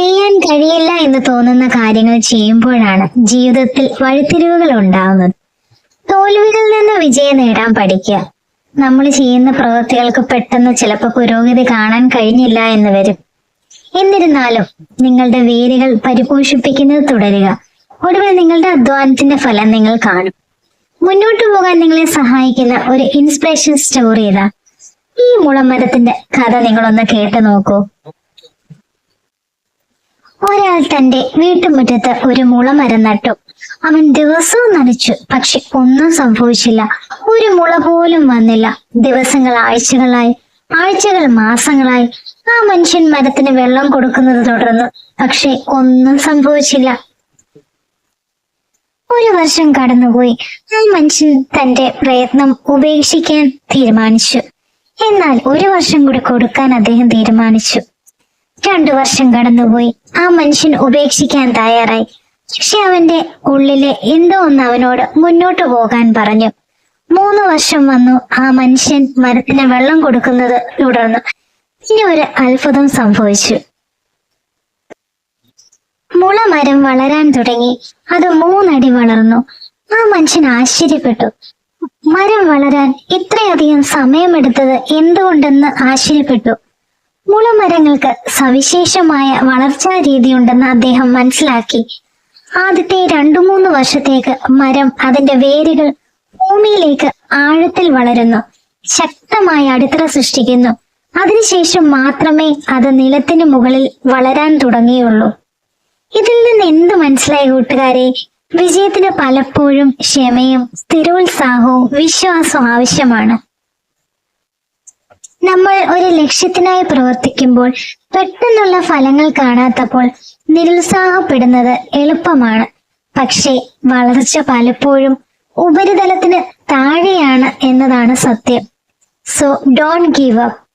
ചെയ്യാൻ കഴിയില്ല എന്ന് തോന്നുന്ന കാര്യങ്ങൾ ചെയ്യുമ്പോഴാണ് ജീവിതത്തിൽ വഴിത്തിരിവുകൾ ഉണ്ടാവുന്നത്. തോൽവികളിൽ നിന്ന് വിജയം നേടാൻ പഠിക്കുക. നമ്മൾ ചെയ്യുന്ന പ്രവൃത്തികൾക്ക് പെട്ടെന്ന് ചിലപ്പോൾ പുരോഗതി കാണാൻ കഴിഞ്ഞില്ല എന്ന് വരും. എന്നിരുന്നാലും നിങ്ങളുടെ വേരുകൾ പരിപോഷിപ്പിക്കുന്നത് തുടരുക. ഒടുവിൽ നിങ്ങളുടെ അധ്വാനത്തിന്റെ ഫലം നിങ്ങൾ കാണും. മുന്നോട്ട് പോകാൻ നിങ്ങളെ സഹായിക്കുന്ന ഒരു ഇൻസ്പിറേഷൻ സ്റ്റോറി ഇതാ. ഈ മുളമരത്തിന്റെ കഥ നിങ്ങളൊന്ന് കേട്ടു നോക്കൂ. ഒരാൾ തന്റെ വീട്ടുമുറ്റത്ത് ഒരു മുളമരം നട്ടു. അവൻ ദിവസവും നനച്ചു. പക്ഷെ ഒന്നും സംഭവിച്ചില്ല. ഒരു മുള പോലും വന്നില്ല. ദിവസങ്ങൾ ആഴ്ചകളായി. ആഴ്ചകൾ മാസങ്ങളായി. ആ മനുഷ്യൻ മരത്തിന് വെള്ളം കൊടുക്കുന്നത് തുടർന്നു. പക്ഷെ ഒന്നും സംഭവിച്ചില്ല. ഒരു വർഷം കടന്നുപോയി. ആ മനുഷ്യൻ തന്റെ പ്രയത്നം ഉപേക്ഷിക്കാൻ തീരുമാനിച്ചു. എന്നാൽ ഒരു വർഷം കൂടി കൊടുക്കാൻ അദ്ദേഹം തീരുമാനിച്ചു. രണ്ടു വർഷം കടന്നുപോയി. ആ മനുഷ്യൻ ഉപേക്ഷിക്കാൻ തയ്യാറായി. പക്ഷെ അവന്റെ ഉള്ളിലെ എന്തോ ഒന്ന് അവനോട് മുന്നോട്ട് പോകാൻ പറഞ്ഞു. മൂന്ന് വർഷം വന്നു ആ മനുഷ്യൻ മരത്തിന് വെള്ളം കൊടുക്കുന്നത് തുടർന്നു പിന്നെ ഒരു അത്ഭുതം സംഭവിച്ചു. മുളമരം വളരാൻ തുടങ്ങി. അത് മൂന്നടി വളർന്നു. ആ മനുഷ്യൻ ആശ്ചര്യപ്പെട്ടു. മരം വളരാൻ ഇത്രയധികം സമയമെടുത്തത് എന്തുകൊണ്ടെന്ന് ആശ്ചര്യപ്പെട്ടു. മുളമരങ്ങൾക്ക് സവിശേഷമായ വളർച്ചാ രീതിയുണ്ടെന്ന് അദ്ദേഹം മനസ്സിലാക്കി. ആദ്യത്തെ രണ്ടു മൂന്ന് വർഷത്തേക്ക് മരം അതിന്റെ വേരുകൾ ഭൂമിയിലേക്ക് ആഴത്തിൽ വളരുന്നു. ശക്തമായ അടിത്തറ സൃഷ്ടിക്കുന്നു. അതിനുശേഷം മാത്രമേ അത് നിലത്തിന് മുകളിൽ വളരാൻ തുടങ്ങിയുള്ളൂ. ഇതിൽ നിന്ന് എന്ത് മനസ്സിലായി കൂട്ടുകാരെ? വിജയത്തിന് പലപ്പോഴും ക്ഷമയും സ്ഥിരോത്സാഹവും വിശ്വാസവും ആവശ്യമാണ്. നമ്മൾ ഒരു ലക്ഷ്യത്തിനായി പ്രവർത്തിക്കുമ്പോൾ പെട്ടെന്നുള്ള ഫലങ്ങൾ കാണാത്തപ്പോൾ നിരുത്സാഹപ്പെടുന്നത് എളുപ്പമാണ്. പക്ഷേ വളർച്ച പലപ്പോഴും ഉപരിതലത്തിന് താഴെയാണ് എന്നതാണ് സത്യം. So don't give up